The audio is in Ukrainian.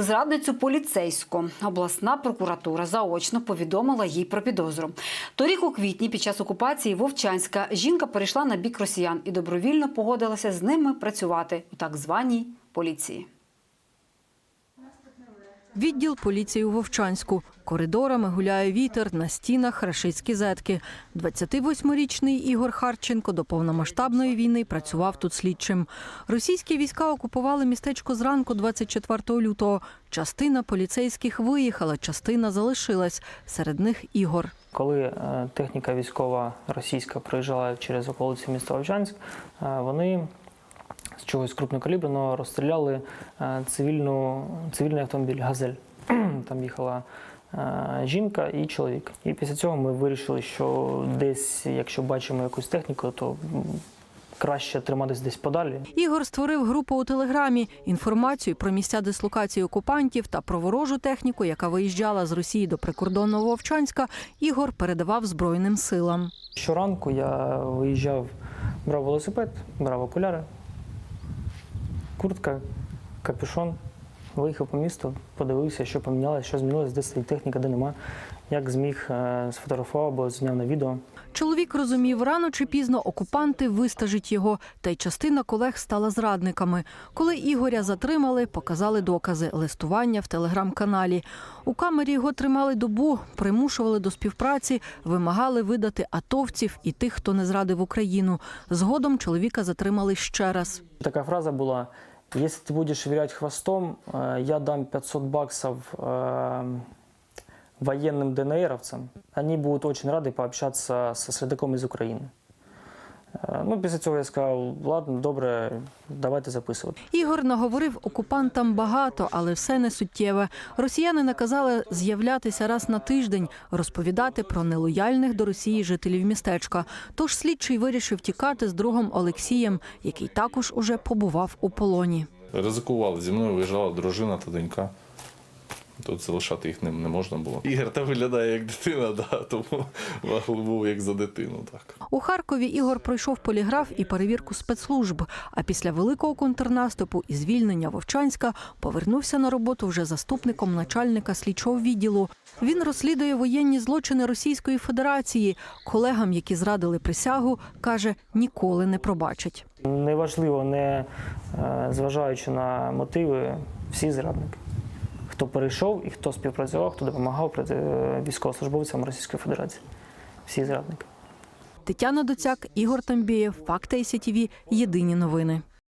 Виявили зрадницю поліцейську. Обласна прокуратура заочно повідомила їй про підозру. Торік у квітні під час окупації Вовчанська жінка перейшла на бік росіян і добровільно погодилася з ними працювати у так званій поліції. Відділ поліції у Вовчанську. Коридорами гуляє вітер, на стінах рашистські зетки. 28-річний Ігор Харченко до повномасштабної війни працював тут слідчим. Російські війська окупували містечко зранку 24 лютого. Частина поліцейських виїхала, частина залишилась. Серед них Ігор. Коли е, техніка військова російська проїжджала через околиці міста Вовчанськ, е, вони з чогось крупнокаліберного розстріляли е, цивільну, цивільний автомобіль Газель. Там їхала е, жінка і чоловік. І після цього ми вирішили, що десь, якщо бачимо якусь техніку, то краще триматись десь подалі. Ігор створив групу у телеграмі. Інформацію про місця дислокації окупантів та про ворожу техніку, яка виїжджала з Росії до прикордонного Вовчанська, Ігор передавав Збройним силам. Щоранку я виїжджав, брав велосипед, брав окуляри, куртка, капюшон, виїхав по місту, подивився, що помінялося, що змінилося, де стоїть техніка, де нема. Як зміг, е, сфотографував або зняв на відео. Чоловік розумів, рано чи пізно окупанти вистажуть його, та й частина колег стала зрадниками. Коли Ігоря затримали, показали докази листування в телеграм-каналі. У камері його тримали добу, примушували до співпраці, вимагали видати атовців і тих, хто не зрадив Україну. Згодом чоловіка затримали ще раз. Така фраза була: якщо ти будеш вилять хвостом, е, я дам 500 баксов э, военным ДНРовцам. Они будут очень рады пообщаться со следаком из України. Е, Ну, після цього я сказав, ладно, добре, давайте записувати. Ігор наговорив окупантам багато, але все не суттєве. Росіяни наказали з'являтися раз на тиждень, розповідати про нелояльних до Росії жителів містечка. Тож слідчий вирішив тікати з другом Олексієм, який також уже побував у полоні. Ризикували. Зі мною виїжджала дружина та донька. Тут залишати їх не, не можна було. Ігор там виглядає як дитина, да, тому був як за дитину. Так. У Харкові Ігор пройшов поліграф і перевірку спецслужб. А після великого контрнаступу і звільнення Вовчанська повернувся на роботу вже заступником начальника слідчого відділу. Він розслідує воєнні злочини Російської Федерації. Колегам, які зрадили присягу, каже, ніколи не пробачать. Неважливо, не е, зважаючи на мотиви, всі зрадники. Хто перейшов і хто співпрацював, хто допомагав е, військовослужбовцям Російської Федерації. Всі зрадники. Тетяна Доцяк, Ігор Тамбієв, Факти сітіві. Єдині новини.